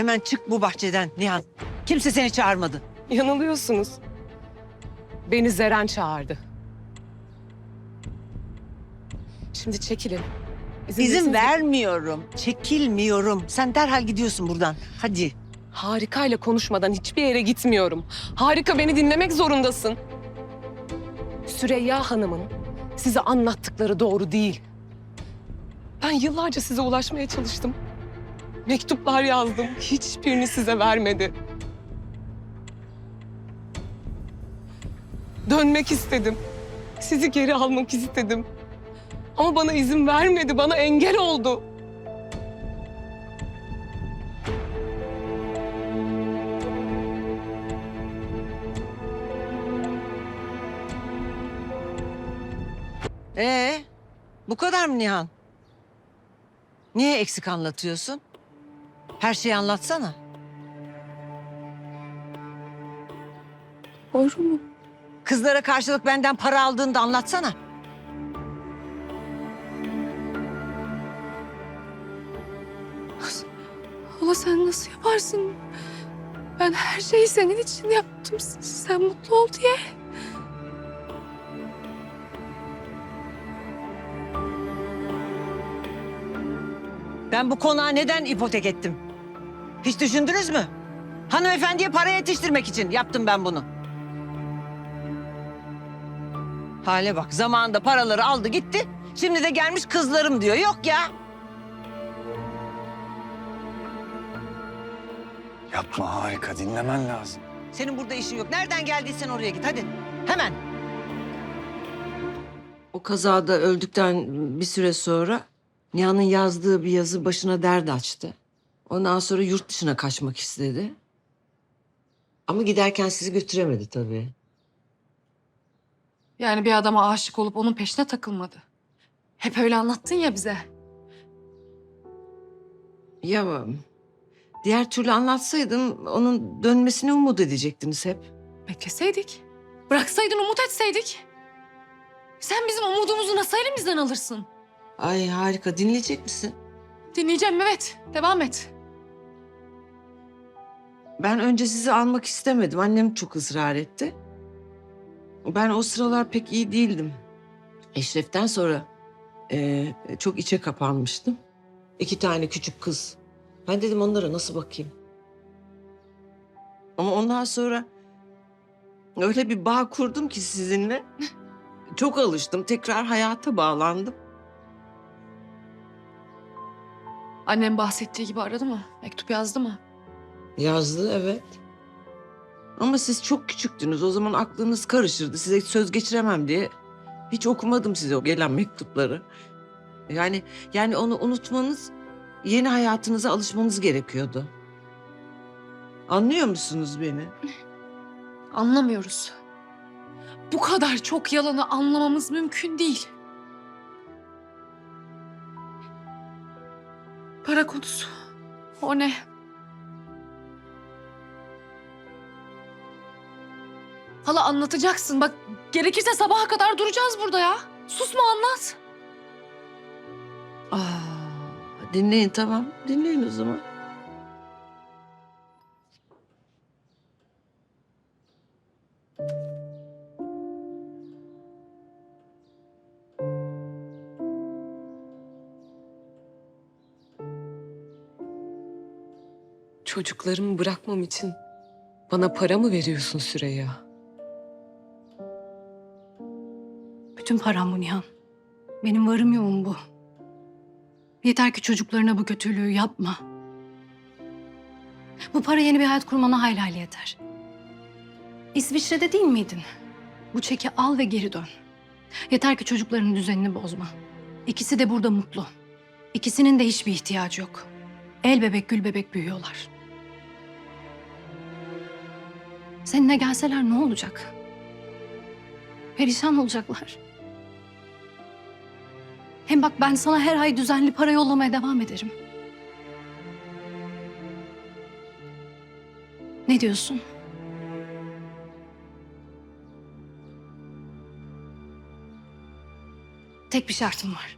Hemen çık bu bahçeden Nihan. Kimse seni çağırmadı. Yanılıyorsunuz. Beni Zeren çağırdı. Şimdi çekilin. İzin, İzin verirseniz- vermiyorum. Çekilmiyorum. Sen derhal gidiyorsun buradan. Hadi. Harika ile konuşmadan hiçbir yere gitmiyorum. Harika beni dinlemek zorundasın. Süreyya Hanım'ın size anlattıkları doğru değil. Ben yıllarca size ulaşmaya çalıştım. Mektuplar yazdım. Hiçbirini size vermedi. Dönmek istedim. Sizi geri almak istedim. Ama bana izin vermedi. Bana engel oldu. Ee, bu kadar mı Nihan? Niye eksik anlatıyorsun? Her şeyi anlatsana. Doğru mu? Kızlara karşılık benden para aldığını da anlatsana. Hala sen nasıl yaparsın? Ben her şeyi senin için yaptım. Sen mutlu ol diye. Ben bu konağı neden ipotek ettim? Hiç düşündünüz mü? Hanımefendiye para yetiştirmek için yaptım ben bunu. Hale bak zamanında paraları aldı gitti. Şimdi de gelmiş kızlarım diyor. Yok ya. Yapma harika dinlemen lazım. Senin burada işin yok. Nereden geldiysen oraya git hadi. Hemen. O kazada öldükten bir süre sonra Nihan'ın yazdığı bir yazı başına dert açtı. Ondan sonra yurt dışına kaçmak istedi. Ama giderken sizi götüremedi tabii. Yani bir adama aşık olup onun peşine takılmadı. Hep öyle anlattın ya bize. Ya diğer türlü anlatsaydın onun dönmesini umut edecektiniz hep. Bekleseydik. Bıraksaydın umut etseydik. Sen bizim umudumuzu nasıl elimizden alırsın? Ay harika dinleyecek misin? Dinleyeceğim evet. Devam et. Ben önce sizi almak istemedim. Annem çok ısrar etti. Ben o sıralar pek iyi değildim. Eşref'ten sonra eee, çok içe kapanmıştım. İki tane küçük kız. Ben dedim onlara nasıl bakayım? Ama ondan sonra öyle bir bağ kurdum ki sizinle. Çok alıştım. Tekrar hayata bağlandım. Annem bahsettiği gibi aradı mı? Mektup yazdı mı? Yazdı evet. Ama siz çok küçüktünüz. O zaman aklınız karışırdı. Size söz geçiremem diye hiç okumadım size o gelen mektupları. Yani yani onu unutmanız, yeni hayatınıza alışmanız gerekiyordu. Anlıyor musunuz beni? Anlamıyoruz. Bu kadar çok yalanı anlamamız mümkün değil. Para konusu. O ne? Hala anlatacaksın. Bak gerekirse sabaha kadar duracağız burada ya. Susma anlat. Aa, dinleyin tamam. Dinleyin o zaman. Çocuklarımı bırakmam için bana para mı veriyorsun Süreyya? Bütün param bu Nihan. Benim varım yoğum bu. Yeter ki çocuklarına bu kötülüğü yapma. Bu para yeni bir hayat kurmana hayli hayli yeter. İsviçre'de değil miydin? Bu çeki al ve geri dön. Yeter ki çocukların düzenini bozma. İkisi de burada mutlu. İkisinin de hiçbir ihtiyacı yok. El bebek gül bebek büyüyorlar. Seninle gelseler ne olacak? Perişan olacaklar. Hem bak ben sana her ay düzenli para yollamaya devam ederim. Ne diyorsun? Tek bir şartım var.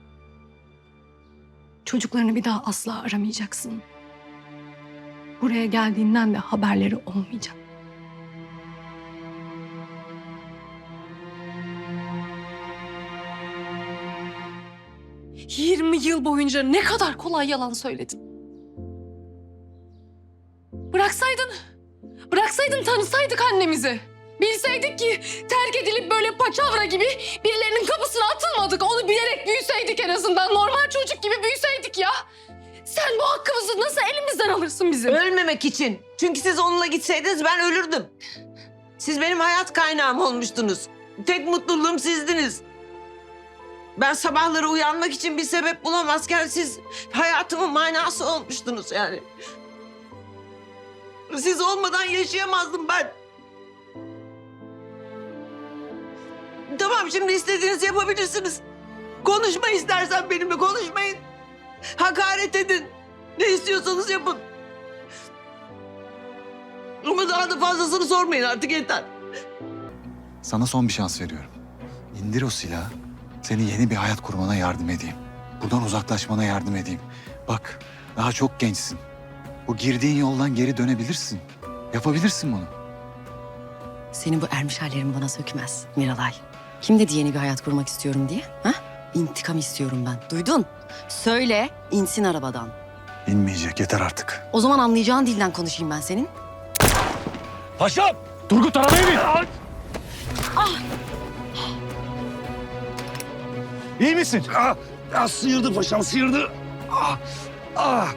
Çocuklarını bir daha asla aramayacaksın. Buraya geldiğinden de haberleri olmayacak. Yirmi yıl boyunca ne kadar kolay yalan söyledin. Bıraksaydın, bıraksaydın tanısaydık annemizi. Bilseydik ki terk edilip böyle paçavra gibi birilerinin kapısına atılmadık. Onu bilerek büyüseydik en azından. Normal çocuk gibi büyüseydik ya. Sen bu hakkımızı nasıl elimizden alırsın bizim? Ölmemek için. Çünkü siz onunla gitseydiniz ben ölürdüm. Siz benim hayat kaynağım olmuştunuz. Tek mutluluğum sizdiniz. Ben sabahları uyanmak için bir sebep bulamazken siz hayatımın manası olmuştunuz yani. Siz olmadan yaşayamazdım ben. Tamam şimdi istediğinizi yapabilirsiniz. Konuşma istersen benimle konuşmayın. Hakaret edin. Ne istiyorsanız yapın. Ama daha da fazlasını sormayın artık yeter. Sana son bir şans veriyorum. İndir o silahı. Seni yeni bir hayat kurmana yardım edeyim. Buradan uzaklaşmana yardım edeyim. Bak daha çok gençsin. Bu girdiğin yoldan geri dönebilirsin. Yapabilirsin bunu. Senin bu ermiş hallerin bana sökmez Miralay. Kim dedi yeni bir hayat kurmak istiyorum diye? Ha? İntikam istiyorum ben. Duydun? Söyle, insin arabadan. İnmeyecek yeter artık. O zaman anlayacağın dilden konuşayım ben senin. Paşam! Turgut arabaya bin! İyi misin? Ah, ah, sıyırdı paşam, sıyırdı. Ah, ah,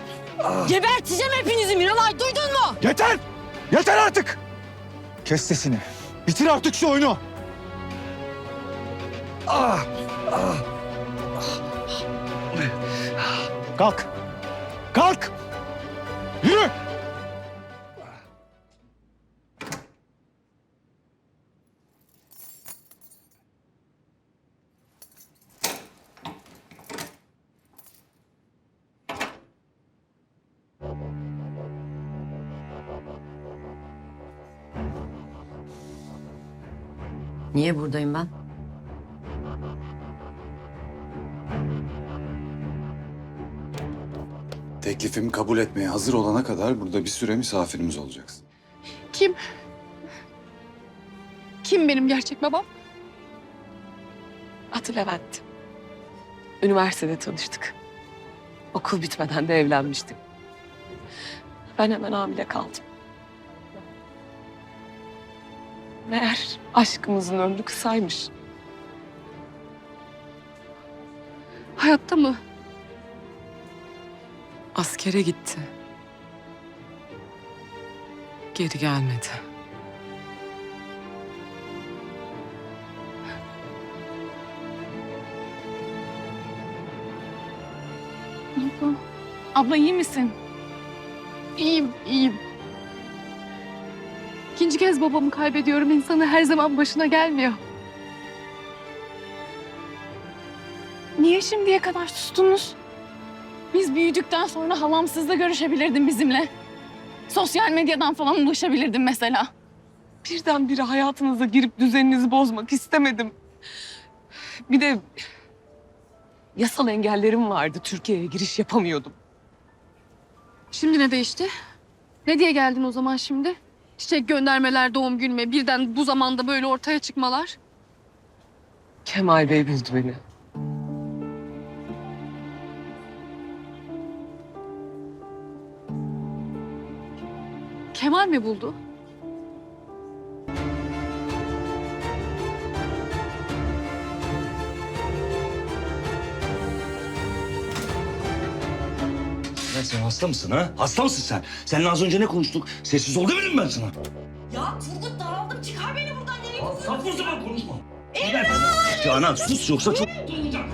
ah. Geberteceğim hepinizi Miralay, duydun mu? Yeter! Yeter artık! Kes sesini. Bitir artık şu oyunu. ah, ah. Kalk. Kalk. Niye buradayım ben? Teklifimi kabul etmeye hazır olana kadar burada bir süre misafirimiz olacaksın. Kim? Kim benim gerçek babam? Adı Levent. Üniversitede tanıştık. Okul bitmeden de evlenmiştik. Ben hemen hamile kaldım. Meğer aşkımızın ömrü kısaymış. Hayatta mı? Askere gitti. Geri gelmedi. Abla. Abla iyi misin? İyiyim, iyiyim. İkinci kez babamı kaybediyorum. İnsanı her zaman başına gelmiyor. Niye şimdiye kadar sustunuz? Biz büyüdükten sonra halam sizle görüşebilirdin bizimle. Sosyal medyadan falan ulaşabilirdin mesela. Birdenbire hayatınıza girip düzeninizi bozmak istemedim. Bir de yasal engellerim vardı. Türkiye'ye giriş yapamıyordum. Şimdi ne değişti? Ne diye geldin o zaman şimdi? Çiçek göndermeler doğum günüme birden bu zamanda böyle ortaya çıkmalar. Kemal Bey buldu beni. Kemal mi buldu? Ya sen hasta mısın ha? Hasta mısın sen? Seninle az önce ne konuştuk? Sessiz ol demedim ben sana. Ya Turgut daraldım, çıkar beni buradan nereye Saf o zaman konuşma. Evet. Canan sus yoksa çok olacak.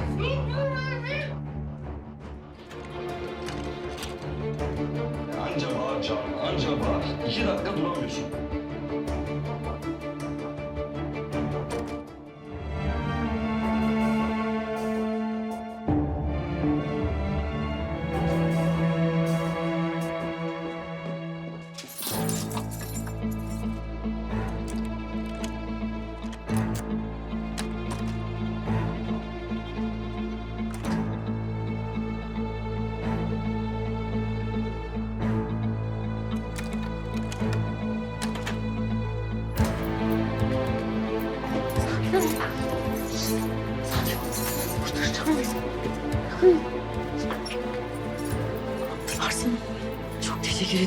Anca bağır Canan, anca bağır. İki dakika duramıyorsun.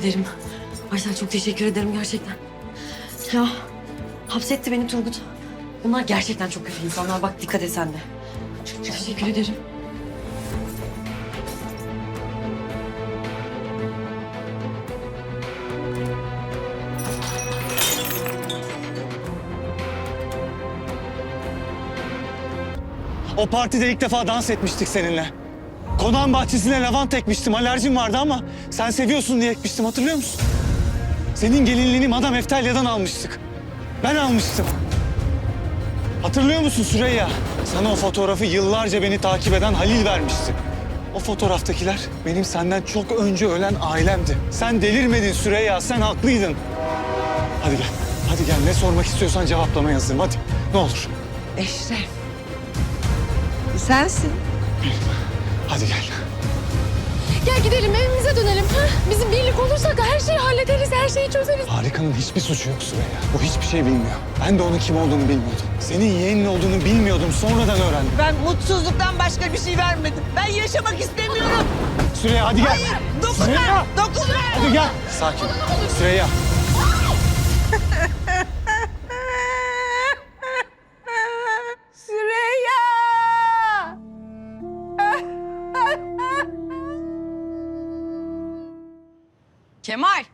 Ederim. Aysel çok teşekkür ederim gerçekten. Ya hapsetti beni Turgut. Bunlar gerçekten çok kötü insanlar. Bak dikkat et sen de. Çok teşekkür ederim. O partide ilk defa dans etmiştik seninle. Konağın bahçesine lavant ekmiştim. Alerjim vardı ama sen seviyorsun diye ekmiştim hatırlıyor musun? Senin gelinliğini Madame Eftelya'dan almıştık. Ben almıştım. Hatırlıyor musun Süreyya? Sana o fotoğrafı yıllarca beni takip eden Halil vermişti. O fotoğraftakiler benim senden çok önce ölen ailemdi. Sen delirmedin Süreyya, sen haklıydın. Hadi gel, hadi gel. Ne sormak istiyorsan cevaplamaya hazırım. Hadi, ne olur. Eşref. Sensin. Hadi gel. Gel gidelim? Bizim birlik olursak her şeyi hallederiz, her şeyi çözeriz. Harika'nın hiçbir suçu yok Süreyya. O hiçbir şey bilmiyor. Ben de onun kim olduğunu bilmiyordum. Senin yeğenin olduğunu bilmiyordum. Sonradan öğrendim. Ben mutsuzluktan başka bir şey vermedim. Ben yaşamak istemiyorum. Süreyya hadi gel. Hayır, dokunma, Süreyya. dokunma. Hadi gel. Sakin. Süreyya. Süreyya! Kemal.